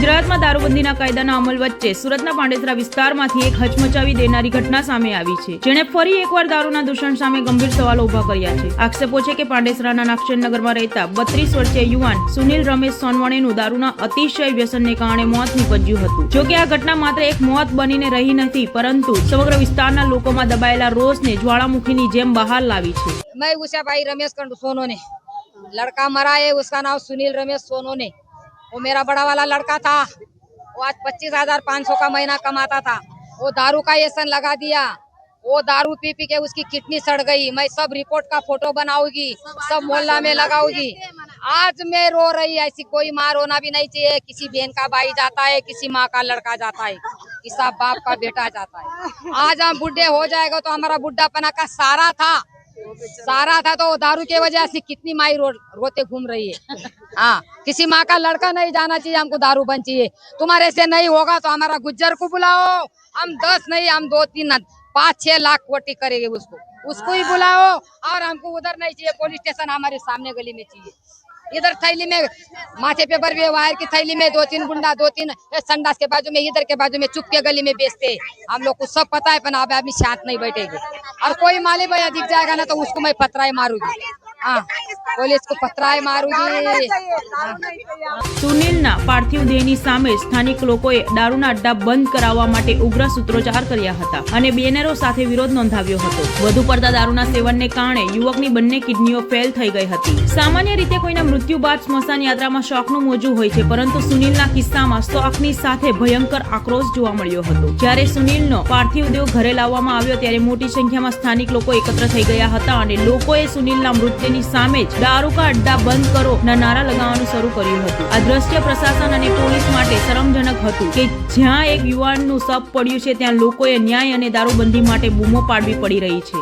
ગુજરાતમાં દારૂબંધીના કાયદાના અમલ વચ્ચે સુરતના પાંડેસરા વિસ્તારમાંથી એક હચમચાવી દેનારી ઘટના સામે આવી છે. જેણે ફરી એકવાર દારૂના દૂષણ સામે ગંભીર સવાલો ઊભા કર્યા છે. આક્ષેપો છે કે પાંડેસરાના નાક્ષેનગરમાં રહેતા બત્રીસ વર્ષીય યુવાન સુનિલ રમેશ સોનવણેનું દારૂના અતિશય વ્યસનને કારણે મોત નીપજ્યું હતું. જોકે આ ઘટના માત્ર એક મોત બનીને રહી નથી, પરંતુ સમગ્ર વિસ્તારના લોકોમાં દબાયેલા રોષને જ્વાળામુખીની જેમ બહાર લાવી છે. મેં ઉષાભાઈ રમેશ સોનોને. લડકા મરા હે ઉસકા નામ સુનિલ રમેશ સોનોને. वो मेरा बड़ा वाला लड़का था। वो आज पच्चीस हज़ार पाँच सौ का महीना कमाता था। वो दारू का एसन लगा दिया। वो दारू पी पी के उसकी किडनी सड़ गई। मैं सब रिपोर्ट का फ़ोटो बनाऊँगी, सब मोहल्ला में लगाऊँगी। आज मैं रो रही, ऐसी कोई माँ रोना भी नहीं चाहिए। किसी बहन का भाई जाता है, किसी माँ का लड़का जाता है किसी बाप का बेटा जाता है। आज हम बुढ़े हो जाएगा तो हमारा बुढ़ापना का सारा था। सारा था तो वो दारू की वजह से कितनी माई रो, रोते घूम रही है हाँ किसी माँ का लड़का नहीं जाना चाहिए हमको दारू बन चाहिए तुम्हारे से नहीं होगा तो हमारा गुज्जर को बुलाओ हम दस नहीं हम दो तीन पाँच छह लाख कोटी करेंगे उसको उसको ही बुलाओ और हमको उधर नहीं चाहिए पुलिस स्टेशन हमारे सामने गली में चाहिए। इधर थैली में माथे पे बर वायर की थैली में दो तीन गुंडा, दो तीन संडास के बाजू में, इधर के बाजू में चुप के गली में बेचते। हम लोग को सब पता है, पर अब आदमी शांत नहीं बैठेगी। और कोई माली भैया दिख जाएगा ना तो उसको मैं पतराई मारूँगी। हाँ। पुलिस को पथराई मारूंगी हाँ। સુનિલના પાર્થિવ દેહની સામે સ્થાનિક લોકોએ દારૂના અડ્ડા બંધ કરાવવા માટે ઉગ્ર સૂત્રોચ્ચાર કર્યા હતા અને બેનરો સાથે વિરોધ નોંધાવ્યો હતો વધુ પડતા દારૂના સેવનને કારણે યુવકની બંને કિડનીઓ ફેલ થઈ ગઈ હતી સામાન્ય રીતે કોઈના મૃત્યુ બાદ સ્મશાન યાત્રામાં શોખનું મોજું હોય છે પરંતુ સુનિલના કિસ્સામાં શોખની સાથે ભયંકર આક્રોશ જોવા મળ્યો હતો જ્યારે સુનિલનો પાર્થિવ દેહ ઘરે લાવવામાં આવ્યો ત્યારે મોટી સંખ્યામાં સ્થાનિક લોકો એકત્ર થઈ ગયા હતા અને લોકોએ સુનિલના મૃત્યુની સામે જ દારૂ કા અડ્ડા બંધ કરો ના નારા લગાવવાનું શરૂ કર્યું હતું. આ દ્રશ્ય પ્રશાસન અને પોલીસ માટે શરમજનક હતું કે જ્યાં એક યુવાનનું સપ પડ્યું છે, ત્યાં લોકોએ ન્યાય અને દારૂબંધી માટે બૂમો પાડવી પડી રહી છે.